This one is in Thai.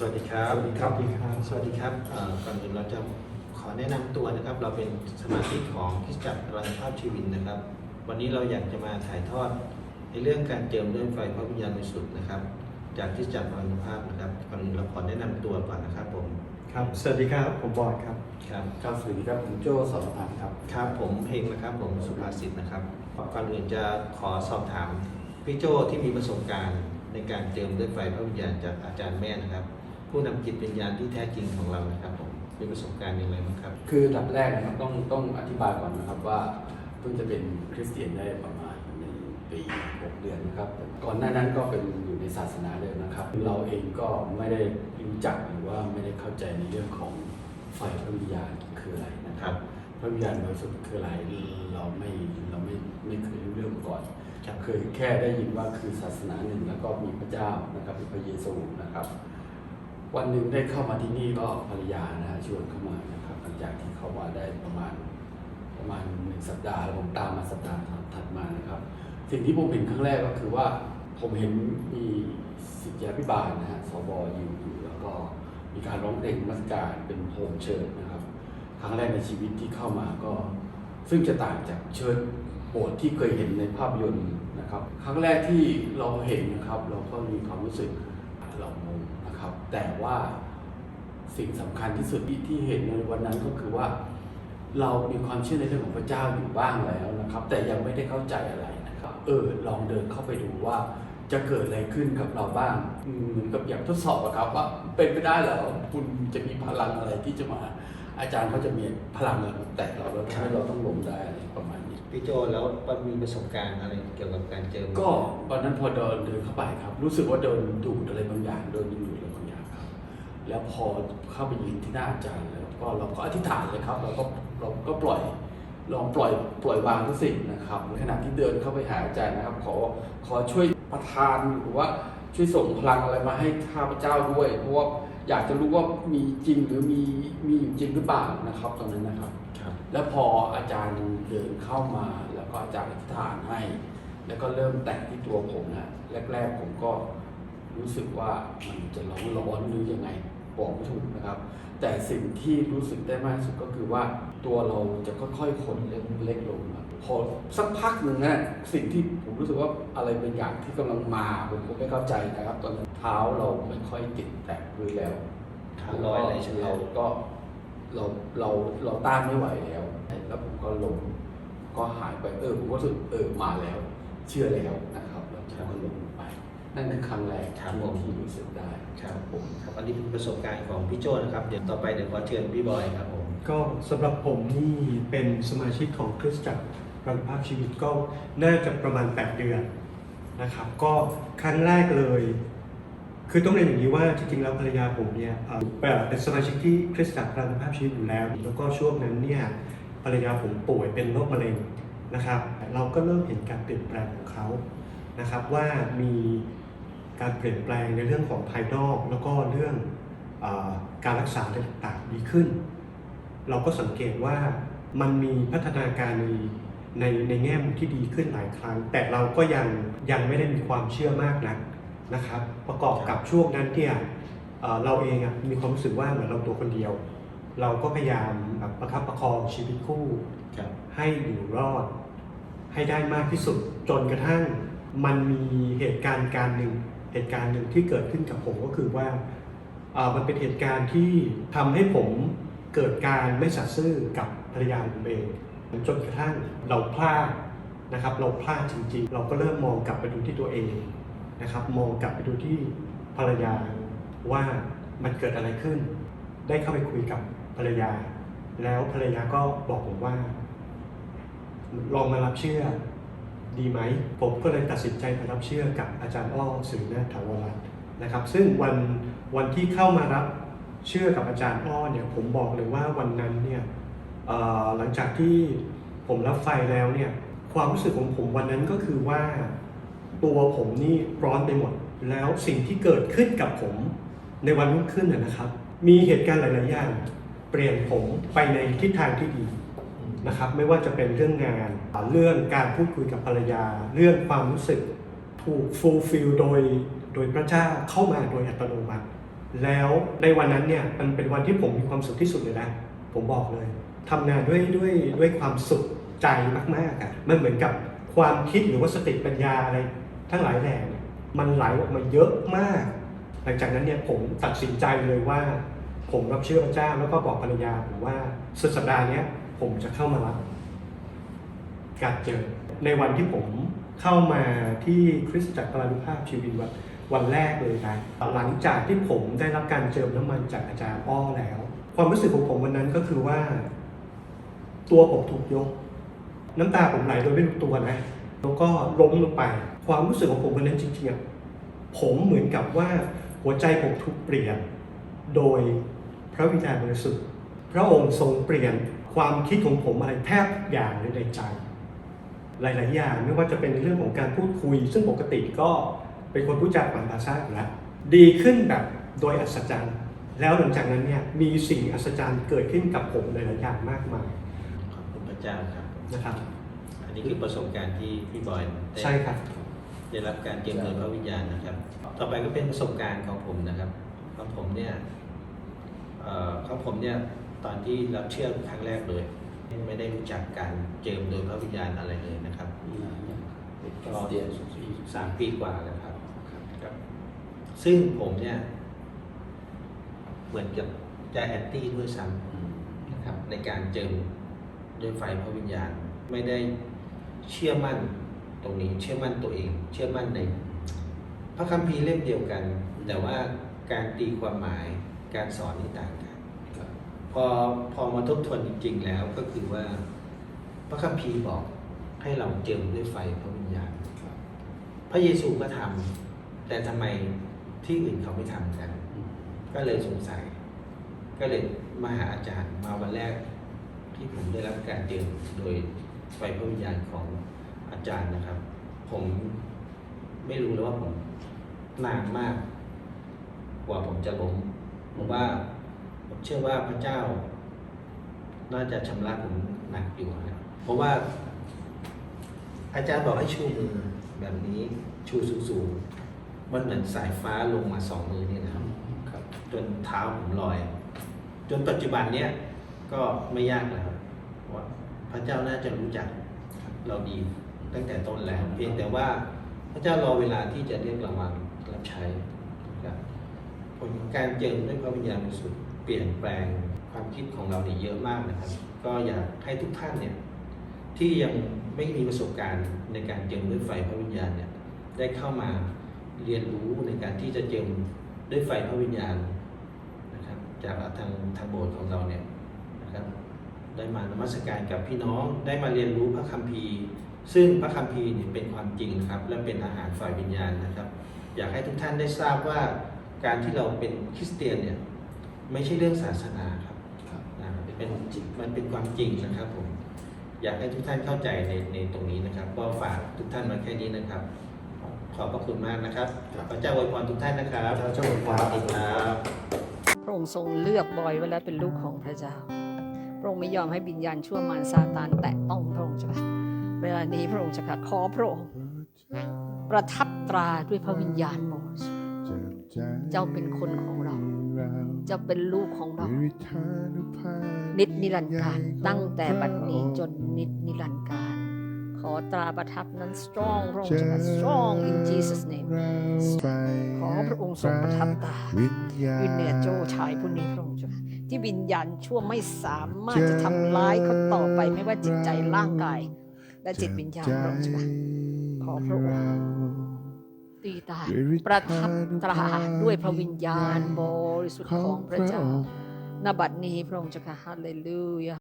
สวัสดีครับสวัสดีครับ สวัสดีครับเอ่อก่อนอื่นเราจะขอแนะนำตัวนะครับ เราเป็นสมาชิกของคริสตจักรพลังภาพชีวินนะครับ วันนี้เราอยากจะมาถ่ายทอด ในเรื่องการเจิมด้วยไฟพระวิญญาณบริสุทธิ์นะครับ จากคริสตจักรพลังภาพนะครับก่อนอื่นเราขอแนะนำตัวก่อนนะครับผมครับ สวัสดีครับ ผมบอดครับ ครับ ครับสวัสดีครับผมโจสรพันธ์ครับ ครับผมเพลงนะครับผมสุภาษิตนะครับก่อนอื่นจะขอสอบถามพี่โจที่มีประสบการณ์ในการเจิมด้วยไฟพระวิญญาณจากอาจารย์แม่นะครับ ผู้นำจิตวิญญาณที่แท้จริงของเรานะครับผมมีประสบการณ์อย่างไรบ้างครับ คืออันดับแรกนะครับต้องต้องอธิบายก่อนนะครับว่าเพิ่งจะเป็นคริสเตียนได้ประมาณหนึ่งปีหกเดือนนะครับแต่ก่อนหน้านั้นก็เป็นอยู่ในศาสนาเดิมนะครับ เราเองก็ไม่ได้รู้จักหรือว่าไม่ได้เข้าใจในเรื่องของไฟพระวิญญาณคืออะไรนะครับ พระวิญญาณบริสุทธิ์คืออะไรเราไม่เราไม่ไม่เคยรู้เรื่องมาก่อนครับเคยแค่ได้ยินว่าคือศาสนาหนึ่งแล้วก็มีพระเจ้านะครับมีพระเยซูนะครับ วันหนึ่งได้เข้ามาที่นี่ก็ภรรยานะฮะชวนเข้ามานะครับหลังจากที่เขามาได้ประมาณประมาณหนึ่งสัปดาห์แล้วผมตามมาสัปดาห์ถัดมานะครับ สิ่งที่ผมเห็นครั้งแรกก็คือว่าผมเห็นมีสิทธิพิบาลนะฮะสบอยู่อยู่แล้วก็มีการร้องเพลงมัสการเป็นโฮมเชิญนะครับ ครั้งแรกในชีวิตที่เข้ามาก็ ซึ่งจะต่างจากเชิญโบสถ์ที่เคยเห็นในภาพยนตร์นะครับ ครั้งแรกที่เราเห็นนะครับ เราก็มีความรู้สึก เรางงนะครับ แต่ว่าสิ่งสำคัญที่สุดที่ที่เห็นในวันนั้นก็คือว่า เรามีความเชื่อในเรื่องของพระเจ้าอยู่บ้างแล้วนะครับ แต่ยังไม่ได้เข้าใจอะไรนะครับ เออลองเดินเข้าไปดูว่าจะเกิดอะไรขึ้นกับเราบ้างเหมือนกับอยางทดสอบอะครับว่าเป็นไปได้เหรอคุณจะมีพลังอะไรที่จะมา อาจารย์เขาจะมีพลังอะไรแตะเราแล้วทำให้เราต้องลงได้อะไรประมาณ พี่โจแล้วมันมีประสบการณ์อะไรเกี่ยวกับการเจิมก็วันนั้นพอเดินเดินเข้าไปครับ รู้สึกว่าเดินดูดอะไรบางอย่างเดินดูดอะไรบางอย่างครับ แล้วพอเข้าไปยืนที่หน้าอาจารย์แล้วก็เราก็อธิษฐานเลยครับ เราก็เราก็ปล่อยลองปล่อยปล่อยวางทุกสิ่งนะครับในขณะที่เดินเข้าไปหาอาจารย์นะครับ ขอขอช่วยประทานหรือว่าช่วยส่งพลังอะไรมาให้ข้าพเจ้าด้วย เพราะว่าอยากจะรู้ว่ามีจริงหรือมีมีอยู่จริงหรือเปล่านะครับตรงนั้นนะครับ ครับ แล้วพออาจารย์เดินเข้ามา แล้วก็อาจารย์อธิษฐานให้ แล้วก็เริ่มแตะที่ตัวผมนะแรก ๆ ผมก็รู้สึกว่ามันจะร้อนร้อนๆหรือยังไงบอกไม่ถูกนะครับ แต่สิ่งที่รู้สึกได้มากที่สุดก็คือว่าตัวเราจะค่อยๆขนเล็กเล็กลงครับพอสักพักหนึ่งนะสิ่งที่ผมรู้สึกว่าอะไรเป็นอย่างที่กำลังมาผมก็ไม่เข้าใจนะครับ ตอนนั้นเท้าเราไม่ค่อยติดแตะพื้นแล้วขาลอยอะไรใช่ไหมเราก็ เราเราเราต้านไม่ไหวแล้ว แล้วผมก็ลงก็หายไปเออผมก็รู้สึกเออมาแล้ว เชื่อแล้วนะครับแล้วผมก็ลงไป นั่นคือครั้งแรกครับที่ผม ที่รู้สึกได้ครับผมครับอันนี้เป็นประสบการณ์ของพี่โจนะครับ เดี๋ยวต่อไปเดี๋ยวขอเชิญพี่บอยครับผม ก็สำหรับผมนี่เป็นสมาชิกของคริสตจักรพลังภาพชีวิตก็น่าจะประมาณ 8 เดือนนะครับ ก็ครั้งแรกเลย คือต้องเรียนอย่างนี้ว่าจริงๆแล้วภรรยาผมเนี่ยเอ่อเป็นสมาชิกที่คริสตจักรพลังภาพชีวิตอยู่แล้ว แล้วก็ช่วงนั้นเนี่ยภรรยาผมป่วยเป็นโรคมะเร็งนะครับ เราก็เริ่มเห็นการเปลี่ยนแปลงของเขานะครับว่ามีการเปลี่ยนแปลงในเรื่องของภายนอก แล้วก็เรื่องเออการรักษาต่างๆดีขึ้น เราก็สังเกตว่ามันมีพัฒนาการในในในแง่มุมที่ดีขึ้นหลายครั้ง แต่เราก็ยังยังไม่ได้มีความเชื่อมากนัก นะครับประกอบกับช่วงนั้นเนี่ยเอ่อเราเองอะมีความรู้สึกว่าเหมือนเราตัวคนเดียว เราก็พยายามแบบประคับประคองชีวิตคู่ครับให้อยู่รอด ให้ได้มากที่สุดจนกระทั่งมันมีเหตุการณ์การหนึ่งเหตุการณ์หนึ่งที่เกิดขึ้นกับผมก็คือว่าเอ่อมันเป็นเหตุการณ์ที่ทำให้ผมเกิดการไม่สัตย์ซื่อกับภรรยาผมเองจนกระทั่งเราพลาดนะครับ เราพลาดจริงๆ เราก็เริ่มมองกลับไปดูที่ตัวเอง นะครับ มองกลับไปดูที่ภรรยาว่ามันเกิดอะไรขึ้น ได้เข้าไปคุยกับภรรยา แล้วภรรยาก็บอกผมว่า ลองมารับเชื่อดีไหม ผมก็เลยตัดสินใจมารับเชื่อกับอาจารย์อ้อสื่อนาถาวรัตนะครับ ซึ่งวันวันที่เข้ามารับเชื่อกับอาจารย์อ้อเนี่ยผมบอกเลยว่าวันนั้นเนี่ยหลังจากที่ผมรับไฟแล้วเนี่ยความรู้สึกของผมวันนั้นก็คือว่า ตัวผมนี่ร้อนไปหมด แล้วสิ่งที่เกิดขึ้นกับผมในวันรุ่งขึ้นนะนะครับ มีเหตุการณ์หลาย ๆ อย่าง เปลี่ยนผมไปในทิศทางที่ดีนะครับ ไม่ว่าจะเป็นเรื่องงาน เรื่องการพูดคุยกับภรรยา เรื่องความรู้สึกถูกฟูลฟิลโดยโดยพระเจ้าเข้ามาโดยอัตโนมัติ แล้วในวันนั้นเนี่ยมันเป็นวันที่ผมมีความสุขที่สุดเลยนะผมบอกเลยทำงานด้วยด้วยด้วยความสุขใจมากๆอะมันเหมือนกับความคิดหรือว่าสติปัญญาอะไร ทั้งหลายแหล่เนี่ยมันไหลออกมาเยอะมาก หลังจากนั้นเนี่ยผมตัดสินใจเลยว่า ผมรับเชื่อพระเจ้าแล้วก็บอกภรรยาผมว่าสุดสัปดาห์นี้ผมจะเข้ามารับการเจอในวันที่ผมเข้ามาที่คริสตจักรพลานุภาพชีวิตวันวันแรกเลยนะหลังจากที่ผมได้รับการเจิมน้ำมันจากอาจารย์อ้อแล้ว ความรู้สึกของผมวันนั้นก็คือว่า ตัวผมถูกยก น้ำตาผมไหลโดยไม่รู้ตัวนะ แล้วก็ล้มลงไป ความรู้สึกของผมวันนั้นจริงๆอะผมเหมือนกับว่าหัวใจผมถูกเปลี่ยน โดยพระวิญญาณบริสุทธิ์พระองค์ทรงเปลี่ยนความคิดของผมอะไรแทบทุกอย่างเลยในใจ หลาย ๆ อย่างไม่ว่าจะเป็นในเรื่องของการพูดคุย ซึ่งปกติก็เป็นคนพูดจาปานภาษาอยู่แล้วดีขึ้นแบบโดยอัศจรรย์ แล้วหลังจากนั้นเนี่ยมีสิ่งอัศจรรย์เกิดขึ้นกับผมหลายๆอย่างมากมายขอบคุณพระเจ้าครับนะครับ อันนี้คือประสบการณ์ที่พี่บอยได้ใช่ครับ ได้รับการเจิมโดยพระวิญญาณนะครับ ต่อไปก็เป็นประสบการณ์ของผมนะครับของผมเนี่ยเอ่อของผมเนี่ยตอนที่รับเชื่อครั้งแรกเลย ไม่ได้รู้จักการเจิมโดยพระวิญญาณอะไรเลยนะครับนี่นะเนี่ยเป็นคริก็สเตียนสามปีกว่าแล้วครับครับ ซึ่งผมเนี่ย เหมือนกับจะแอนตี้ด้วยซ้ำอืมนะครับ ในการเจิมด้วยไฟพระวิญญาณไม่ได้ เชื่อมั่นตรงนี้เชื่อมั่นตัวเอง เชื่อมั่นในพระคัมภีร์เล่มเดียวกัน แต่ว่าการตีความหมายการสอนนี่ต่างกันครับพอพอมาทบทวนจริง ๆ แล้วก็คือว่า พระคัมภีร์บอกให้เราเจิมด้วยไฟพระวิญญาณครับพระเยซูก็ทำแต่ทำไมที่อื่นเขาไม่ทำกันอืมก็เลยสงสัย ก็เลยมาหาอาจารย์มาวันแรกที่ผมได้รับการเจิมโดย ไฟพระวิญญาณของอาจารย์นะครับ ผมไม่รู้เลยว่าผมนานมาก กว่าผมจะล้มผมว่าผมเชื่อว่าพระเจ้า น่าจะชำระผมหนักอยู่นะเพราะว่า อาจารย์บอกให้ชูมือแบบนี้ชูสูงๆมันเหมือนสายฟ้าลงมาสองมือเนี่ยนะครับครับ จนเท้าผมลอย จนปัจจุบันเนี้ยก็ไม่ยากแล้วครับว่า พระเจ้าน่าจะรู้จักเราดีตั้งแต่ต้นแล้ว เพียงแต่ว่าพระเจ้ารอเวลาที่จะเรียกรางวัลรับใช้ครับผลการเจิมด้วยพระวิญญาณบริสุทธิ์เปลี่ยนแปลงความคิดของเราเนี่ยเยอะมากนะครับ ก็อยากให้ทุกท่านเนี่ยที่ยังไม่มีประสบการณ์ในการเจิมด้วยไฟพระวิญญาณเนี่ยได้เข้ามาเรียนรู้ในการที่จะเจิมด้วยไฟพระวิญญาณนะครับจากทางทางโบสถ์ของเราเนี่ยนะครับ ได้มานมัสการกับพี่น้องได้มาเรียนรู้พระคัมภีร์ ซึ่งพระคัมภีร์เนี่ยเป็นความจริงนะครับ และเป็นอาหารฝ่ายวิญญาณนะครับ อยากให้ทุกท่านได้ทราบว่าการที่เราเป็นคริสเตียนเนี่ยไม่ใช่เรื่องศาสนาครับครับนะครับเป็นมันเป็นความจริงนะครับผมอยากให้ทุกท่านเข้าใจในในตรงนี้นะครับ ก็ฝากทุกท่านมาแค่นี้นะครับ ขอบพระคุณมากนะครับพระเจ้าอวยพรทุกท่านนะครับพระเจ้าอวยพรสวัสดีครับพระองค์ทรงเลือกบอยไว้แล้วเป็นลูกของพระเจ้า พระองค์ไม่ยอมให้วิญญาณชั่วมารซาตานแตะต้องพระองค์เจ้าค่ะเวลานี้พระองค์จะค่ะขอพระองค์ประทับตราด้วยพระวิญญาณบริสุทธิ์เจ้าเป็นคนของเรา เจ้าเป็นลูกของเรา นิดนิรันดร์การตั้งแต่บัดนี้จนนิดนิรันดร์การ ขอตราประทับนั้น strong พระองค์เจ้าค่ะ strong in Jesus name ขอพระองค์ทรงประทับตราวินเนียโจชายผู้นี้พระองค์เจ้าค่ะ ที่วิญญาณชั่วไม่สามารถจะทำร้ายเขาต่อไปไม่ว่าจิตใจร่างกาย และจิตวิญญาณพระองค์เจ้าขอพระองค์ตีตาประทับตราด้วยพระวิญญาณบริสุทธิ์ของพระเจ้าณบัดนี้พระองค์เจ้าค่ะฮาเลลูยา